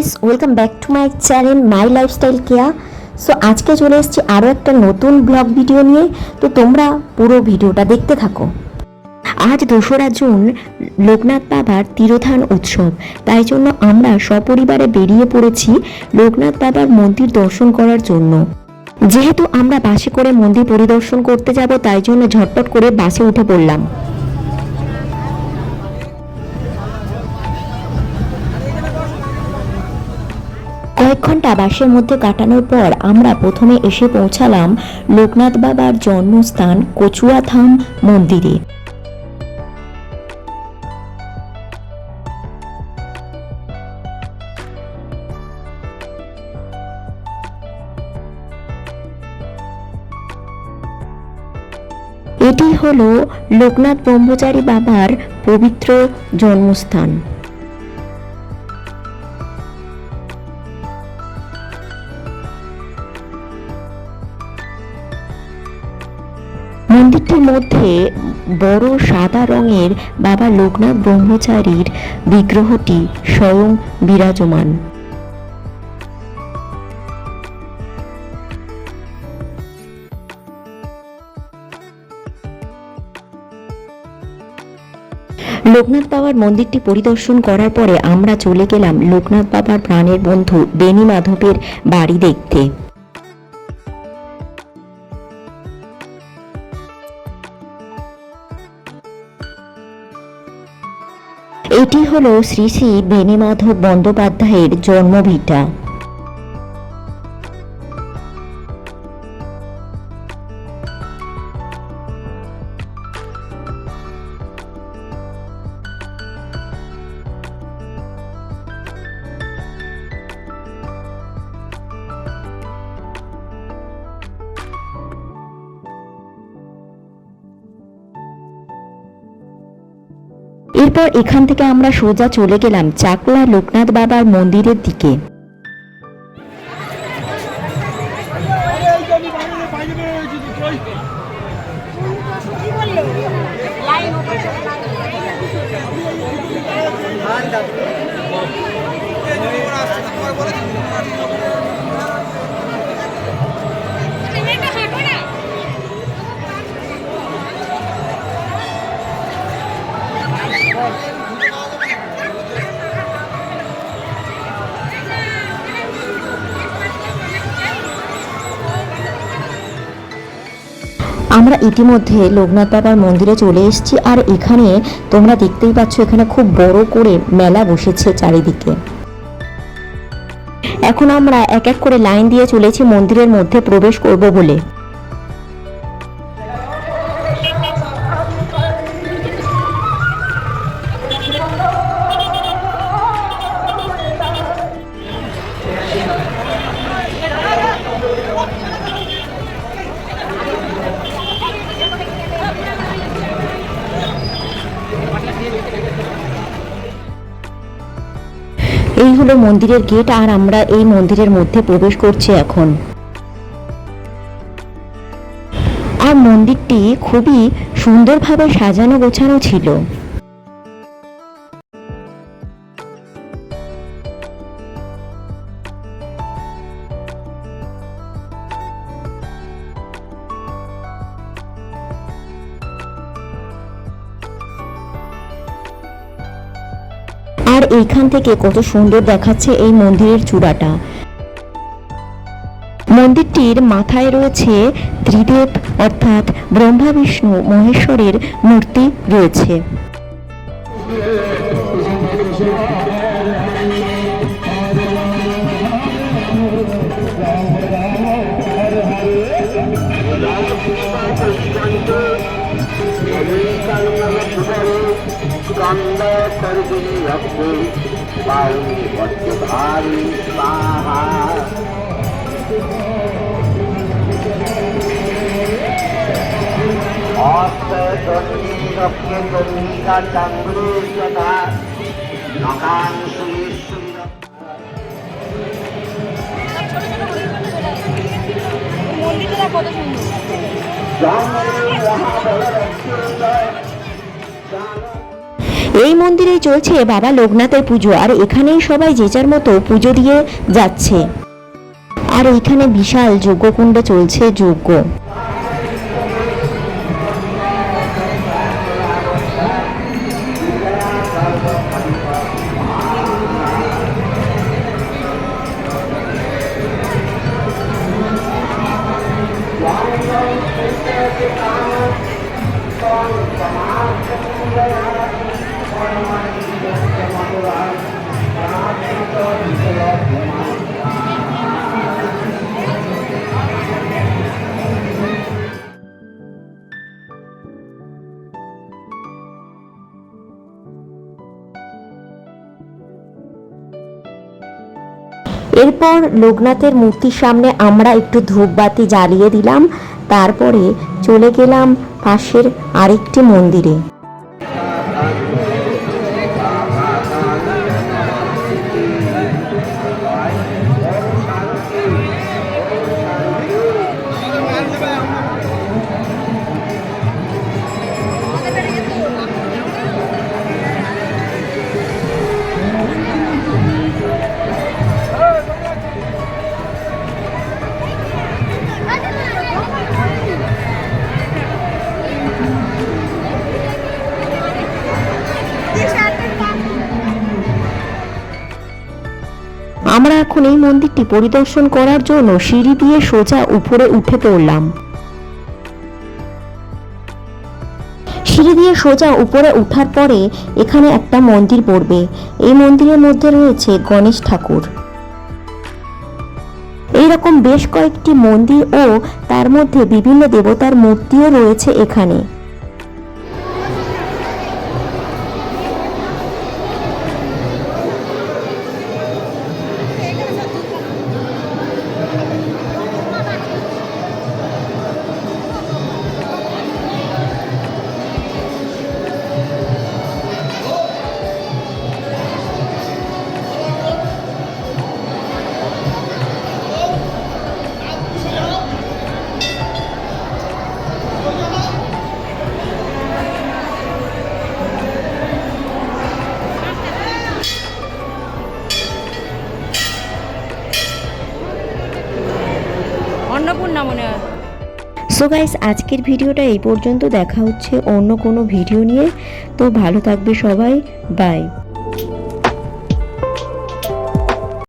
Guys welcome back to my channel my lifestyle Keya so আজকে চলে এসেছি আরও একটা নতুন ব্লগ ভিডিও নিয়ে। তো তোমরা পুরো ভিডিওটা দেখতে থাকো। আজ দোসরা জুন, লোকনাথ বাবার তিরোধান উৎসব। তাই জন্য আমরা সপরিবারে বেরিয়ে পড়েছি লোকনাথ বাবার মন্দির দর্শন করার জন্য। যেহেতু আমরা বাসে করে মন্দির পরিদর্শন করতে যাব, তাই জন্য ঝটপট করে বাসে উঠে পড়লাম। কয়েক ঘণ্টা বাসের মধ্যে কাটানোর পর আমরা প্রথমে এসে পৌঁছালাম লোকনাথ বাবার জন্মস্থান কচুয়াধাম মন্দিরে। এটি হলো লোকনাথ ব্রহ্মচারী বাবার পবিত্র জন্মস্থান। মন্দিরটির মধ্যে বড় সাদা রঙের বাবা লোকনাথ ব্রহ্মচারীর বিগ্রহটি স্বয়ং বিরাজমান। লোকনাথ বাবার মন্দিরটি পরিদর্শন করার পরে আমরা চলে গেলাম লোকনাথ বাবার প্রাণের বন্ধু বেনি মাধবের বাড়ি দেখতে। এটি হল শ্রী শ্রী বেণীমাধব বন্দ্যোপাধ্যায়ের জন্মভিটা। এরপর এখান থেকে আমরা সোজা চলে গেলাম চাকলা লোকনাথ বাবার মন্দিরের দিকে। আমরা ইতিমধ্যে লোকনাথ বাবার মন্দিরে চলে এসেছি আর এখানে তোমরা দেখতেই পাচ্ছ এখানে খুব বড় করে মেলা বসেছে চারিদিকে। এখন আমরা এক এক করে লাইন দিয়ে চলেছি মন্দিরের মধ্যে প্রবেশ করব বলে। এই হলো মন্দিরের গেট, আর আমরা এই মন্দিরের মধ্যে প্রবেশ করছি এখন। আর মন্দিরটি খুবই সুন্দরভাবে সাজানো গোছানো ছিল। আর এইখান থেকে কত সুন্দর দেখাচ্ছে এই মন্দিরের চূড়াটা মন্দিরটির মাথায় রয়েছে ত্রিদেব অর্থাৎ ব্রহ্মা বিষ্ণু মহেশ্বরের মূর্তি রয়েছে स्कंद सर्गिनी भक्ति पाउनी वज्रधारी स्वाहा अष्टदण्डी रक्यदण्डिका चन्द्रेश्वता नकांशुरेश्वरी মন্দিরটা কত সুন্দর জন্মে মহাবল এই মন্দিরে চলছে বাবা লোকনাথের পুজো, আর এখানেই সবাই যে যার মতো পুজো দিয়ে যাচ্ছে। আর এখানে বিশাল যজ্ঞকুণ্ড চলছে, যজ্ঞ। এরপর লোকনাথের মূর্তির সামনে আমরা একটু ধূপবাতি জ্বালিয়ে দিলাম। তারপরে চলে গেলাম পাশের আরেকটি মন্দিরে। আমরা এখন এই মন্দিরটি পরিদর্শন করার জন্য সিঁড়ি দিয়ে সোজা উপরে উঠে পড়লাম। সিঁড়ি দিয়ে সোজা উপরে উঠার পরে এখানে একটা মন্দির পড়বে। এই মন্দিরের মধ্যে রয়েছে গণেশ ঠাকুর। এইরকম বেশ কয়েকটি মন্দির ও তার মধ্যে বিভিন্ন দেবতার মূর্তিও রয়েছে এখানে। অন্নপূর্ণা মনে হয়। সো গাইস আজকের ভিডিওটা এই পর্যন্ত। দেখা হচ্ছে অন্য কোনো ভিডিও নিয়ে। তো ভালো থাকবে সবাই। বাই